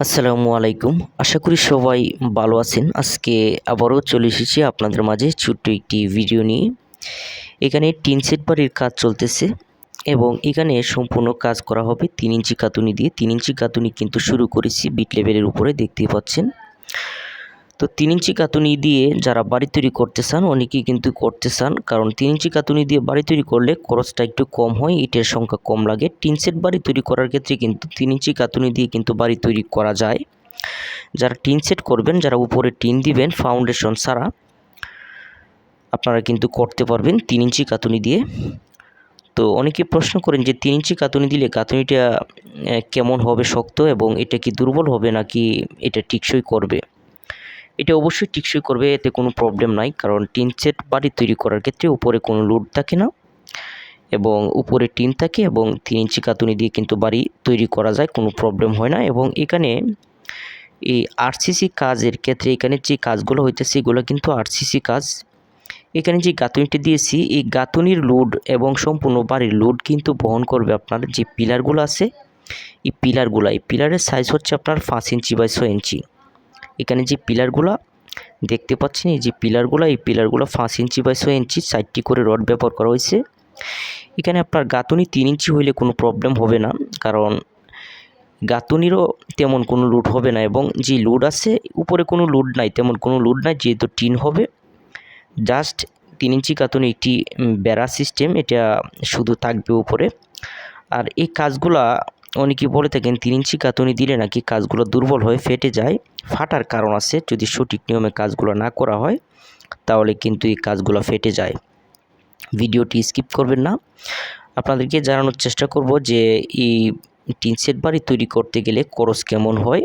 আসসালামু আলাইকুম। আশা করি সবাই ভালো আছেন। আজকে আবারও চলে এসেছি আপনাদের মাঝে ছোট্ট একটি ভিডিও নিয়ে। এখানে টিন সেট বাড়ির কাজ চলতেছে এবং এখানে সম্পূর্ণ কাজ করা হবে তিন ইঞ্চি কাতুনি দিয়ে। তিন ইঞ্চি কাতুনি কিন্তু শুরু করেছি, বিট লেভেলের উপরে, দেখতেই পাচ্ছেন। তো তিন ইঞ্চি কাতুনি দিয়ে যারা বাড়ি তৈরি করতে চান, অনেকেই কিন্তু করতে চান। কারণ তিন ইঞ্চি কাতুনি দিয়ে বাড়ি তৈরি করলে খরচটা একটু কম হয়, ইটের সংখ্যা কম লাগে। টিন সেট বাড়ি তৈরি করার ক্ষেত্রে কিন্তু তিন ইঞ্চি কাতুনি দিয়ে কিন্তু বাড়ি তৈরি করা যায়। যারা টিন সেট করবেন, যারা উপরে টিন দিবেন, ফাউন্ডেশন ছাড়া, আপনারা কিন্তু করতে পারবেন তিন ইঞ্চি কাতুনি দিয়ে। তো অনেকে প্রশ্ন করেন যে, তিন ইঞ্চি কাতুনি দিলে কাতুনিটা কেমন হবে শক্ত এবং এটা কি দুর্বল হবে নাকি এটা টিকসই করবে? এটা অবশ্যই টিকসই করবে, এতে কোনো প্রবলেম নাই, কারণ টিন সেট বাড়ি তৈরি করার ক্ষেত্রে উপরে কোনো লোড থাকে না এবং উপরে টিন থাকে এবং তিন ইঞ্চি কাতুনি দিয়ে কিন্তু বাড়ি তৈরি করা যায়, কোনো প্রবলেম হয় না এবং এখানে এই আরসিসি কাজের ক্ষেত্রে এখানে যে কাজগুলো হইতেছে এগুলো কিন্তু আরসিসি কাজ। এখানে যে গাঁথনিটি দিয়েছি, এই গাঁথনির লোড এবং সম্পূর্ণ বাড়ির লোড কিন্তু বহন করবে আপনার যে পিলারগুলো আছে, এই পিলারগুলো এই পিলারের সাইজ হচ্ছে আপনার পাঁচ ইঞ্চি বাই ছয় ইঞ্চি। এখানে যে পিলারগুলো দেখতে পাচ্ছেন, এই যে পিলারগুলো, এই পিলারগুলো পাঁচ ইঞ্চি বাই ছয় ইঞ্চি সাইডটি করে রড ব্যবহার করা হয়েছে। এখানে আপনার গাঁথনি তিন ইঞ্চি হইলে কোনো প্রবলেম হবে না, কারণ গাঁথনিরও তেমন কোনো লুট হবে না এবং যে লুড আছে, উপরে কোনো লুড নাই, তেমন কোনো লুড নাই, যেহেতু টিন হবে। জাস্ট তিন ইঞ্চি গাঁথনি একটি বেড়া সিস্টেম এটা শুধু থাকবে উপরে। আর এই কাজগুলা অনেকেই বলে থাকেন, তিন ইঞ্চি কাতুনি দিলে নাকি কাজগুলো দুর্বল হয়ে ফেটে যায়? ফাটার কারণ আছে, যদি সঠিক নিয়মে কাজগুলো না করা হয়, তাহলে কিন্তু এই কাজগুলো ফেটে যায়। ভিডিওটি স্কিপ করবেন না। আপনাদেরকে জানানোর চেষ্টা করব যে, এই টিন সেট বাড়ি তৈরি করতে গেলে খরচ কেমন হয়,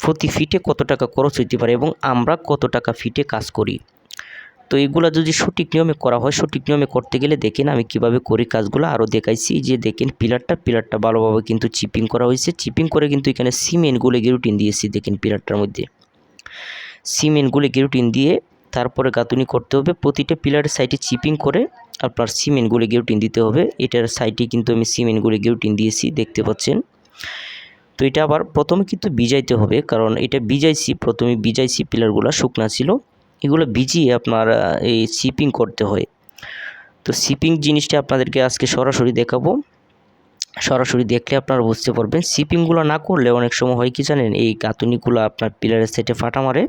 প্রতি ফিটে কত টাকা খরচ হইতে পারে এবং আমরা কত টাকা ফিটে কাজ করি। তো এগুলো যদি সঠিক নিয়মে করা হয়, সঠিক নিয়মে করতে গেলে দেখেন আমি কীভাবে করি কাজগুলো। আরও দেখাইছি যে দেখেন পিলারটা পিলারটা ভালোভাবে কিন্তু চিপিং করা হয়েছে। চিপিং করে কিন্তু এখানে সিমেন্টগুলো গেরুটিন দিয়েছি দেখেন পিলারটার মধ্যে। সিমেন্টগুলো গেরুটিন দিয়ে তারপরে গাঁথুনি করতে হবে। প্রতিটা পিলারের সাইডে চিপিং করে আপনার সিমেন্টগুলো গেরুটিন দিতে হবে। এটার সাইডে কিন্তু আমি সিমেন্টগুলো গেরুটিন দিয়েছি, দেখতে পাচ্ছেন। তো এটা আবার প্রথমে কিন্তু বিজাইতে হবে, কারণ এটা বিজাইছি প্রথমে বিজাইছি পিলারগুলো, শুকনা ছিল। এগুলো ভিজিয়ে আপনার এই শিপিং করতে হয়। তো শিপিং জিনিসটা আপনাদেরকে আজকে সরাসরি দেখাবো। সরাসরি দেখলে আপনারা বুঝতে পারবেন। শিপিংগুলো না করলে অনেক সময় হয় কি জানেন? এই গাঁথুনিগুলো আপনার পিলারের সাইডে ফাটা মারে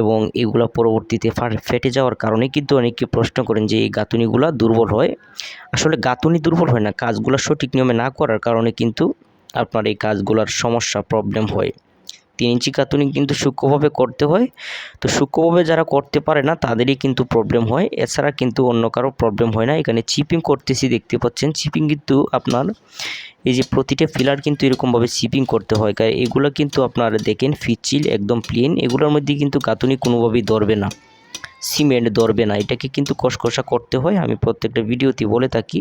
এবং এগুলো পরবর্তীতে ফেটে যাওয়ার কারণে কিন্তু অনেকে প্রশ্ন করেন যে এই গাঁথুনিগুলো দুর্বল হয়। আসলে গাঁথুনি দুর্বল হয় না, কাজগুলো সঠিক নিয়মে না করার কারণে কিন্তু আপনার এই কাজগুলোর সমস্যা প্রবলেম হয়। তিন ইঞ্চি কাতুনি কিন্তু সূক্ষ্মভাবে করতে হয়। তো সূক্ষ্মভাবে যারা করতে পারে না, তাদেরই কিন্তু প্রবলেম হয়। এছাড়া কিন্তু অন্য কারও প্রবলেম হয় না। এখানে চিপিং করতেছি দেখতে পাচ্ছেন। চিপিং কিন্তু আপনার এই যে প্রতিটা ফিলার কিন্তু এরকমভাবে চিপিং করতে হয়। কারণ এগুলো কিন্তু আপনার দেখেন ফিচিল, একদম প্লেন এগুলোর মধ্যে কিন্তু গাঁথুনি কোনোভাবেই ধরবে না। সিমেন্ট ধরবে না। এটাকে কিন্তু কষকষা করতে হয়। আমি প্রত্যেকটা ভিডিওতে বলে থাকি।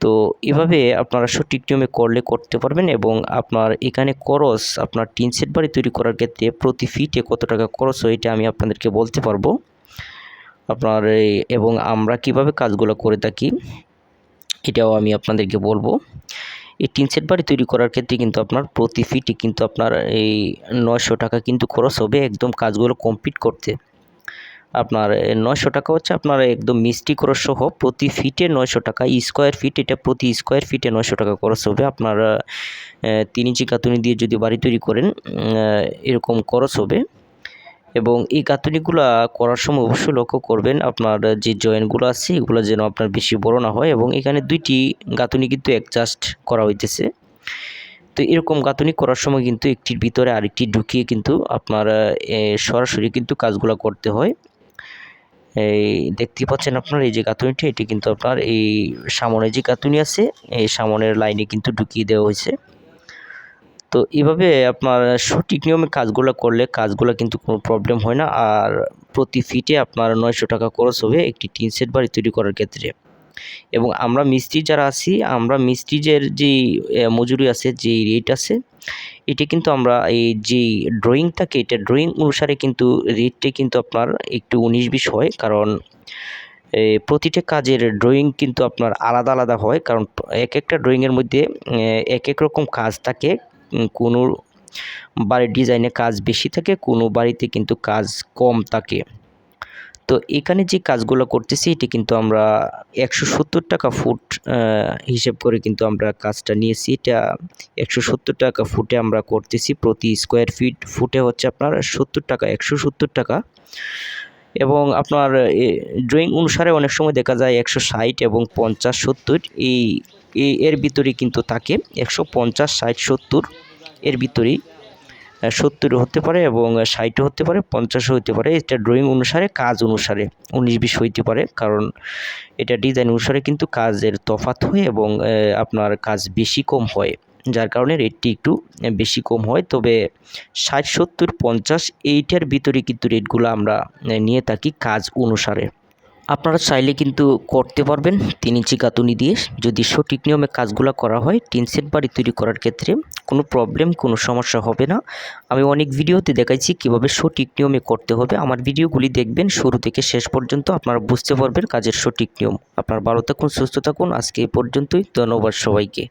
তো এভাবে আপনারা সঠিক নিয়মে করলে করতে পারবেন এবং আপনার এখানে খরচ আপনার টিন সেট বাড়ি তৈরি করার ক্ষেত্রে প্রতি ফিটে কত টাকা খরচ হয় এটা আমি আপনাদেরকে বলতে পারব। আপনার এবং আমরা কীভাবে কাজগুলো করে থাকি এটাও আমি আপনাদেরকে বলব। এই টিন সেট বাড়ি তৈরি করার ক্ষেত্রে কিন্তু আপনার প্রতি ফিটে কিন্তু আপনার এই নয়শো টাকা কিন্তু খরচ হবে একদম কাজগুলো কমপ্লিট করতে। আপনার নয়শো টাকা হচ্ছে আপনার একদম মিষ্টি খরচ সহ প্রতি ফিটে নয়শো টাকা। স্কোয়ার ফিট, এটা প্রতি স্কোয়ার ফিটে নয়শো টাকা খরচ হবে। আপনার তিন ইঞ্চি কাতুনি দিয়ে যদি বাড়ি তৈরি করেন এরকম খরচ হবে। এবং এই গাঁথুনিগুলো করার সময় অবশ্যই লক্ষ্য করবেন, আপনার যে জয়েন্টগুলো আছে, এগুলো যেন আপনার বেশি বড় না হয়। এবং এখানে দুইটি গাঁথুনি কিন্তু অ্যাডজাস্ট করা হইতেছে। তো এরকম গাঁথুনি করার সময় কিন্তু একটির ভিতরে আরেকটি ঢুকিয়ে কিন্তু আপনার সরাসরি কিন্তু কাজগুলো করতে হয়। এই দেখতে পাচ্ছেন আপনার, এই যে গাঁথুনিটি, এটি কিন্তু আপনার এই সামনে যে গাঁথুনি আছে, এই সামনের লাইনে কিন্তু ঢুকিয়ে দেওয়া হয়েছে। তো এইভাবে আপনার সঠিক নিয়মে কাজগুলো করলে কাজগুলো কিন্তু কোনো প্রবলেম হয় না। আর প্রতি ফিটে আপনার নয়শো টাকা খরচ হবে একটি টিন সেট বাড়ি তৈরি করার ক্ষেত্রে। এবং আমরা মিস্ত্রি যারা আছি, আমরা মিস্ত্রিজের যে মজুরি আছে যে রেট আছে, এটা কিন্তু আমরা এই যে ড্রয়িং থাকে, এটা ড্রয়িং অনুসারে কিন্তু রেটটা কিন্তু আপনার একটু উনিশ বিশ হয়। কারণ প্রতিটা কাজের ড্রয়িং কিন্তু আপনার আলাদা আলাদা হয়। কারণ, এক একটা ড্রয়িংয়ের মধ্যে এক এক রকম কাজ থাকে। কোনো বাড়ির ডিজাইনে কাজ বেশি থাকে, কোনো বাড়িতে কিন্তু কাজ কম থাকে। তো এখানে যে কাজগুলো করতেছি, এটি কিন্তু আমরা একশো সত্তর টাকা ফুট হিসেব করে কিন্তু আমরা কাজটা নিয়েছি। এটা একশো সত্তর টাকা ফুটে আমরা করতেছি প্রতি স্কোয়ার ফিট ফুটে হচ্ছে আপনার সত্তর টাকা, একশো সত্তর টাকা। এবং আপনার ড্রয়িং অনুসারে অনেক সময় দেখা যায় একশো ষাট এবং পঞ্চাশ সত্তর। এই এর ভিতরেই কিন্তু থাকে একশো পঞ্চাশ, ষাট, সত্তর। এর ভিতরেই সত্তর হতে পারে এবং ষাটও হতে পারে, পঞ্চাশও হতে পারে। এটা ড্রয়িং অনুসারে, কাজ অনুসারে, উনিশ বিশ হইতে পারে। কারণ এটা ডিজাইন অনুসারে কিন্তু কাজের তফাৎ হয় এবং আপনার কাজ বেশি কম হয়। যার কারণে রেটটি একটু বেশি কম হয়। তবে ষাট, সত্তর, পঞ্চাশ, এইটার ভিতরে কিন্তু রেটগুলো আমরা নিয়ে থাকি কাজ অনুসারে। আপনারা চাইলে কিন্তু করতে পারবেন তিন ইঞ্চি গাঁথুনি দিয়ে। যদি সঠিক নিয়মে কাজগুলো করা হয়, টিন সেট বাড়ি তৈরি করার ক্ষেত্রে কোনো প্রবলেম কোনো সমস্যা হবে না। আমি অনেক ভিডিওতে দেখাইছি কীভাবে সঠিক নিয়মে করতে হবে। আমার ভিডিওগুলি দেখবেন, শুরু থেকে শেষ পর্যন্ত আপনারা বুঝতে পারবেন কাজের সঠিক নিয়ম। আপনার ভালো থাকুন, সুস্থ থাকুন। আজকে এই পর্যন্তই। ধন্যবাদ সবাইকে।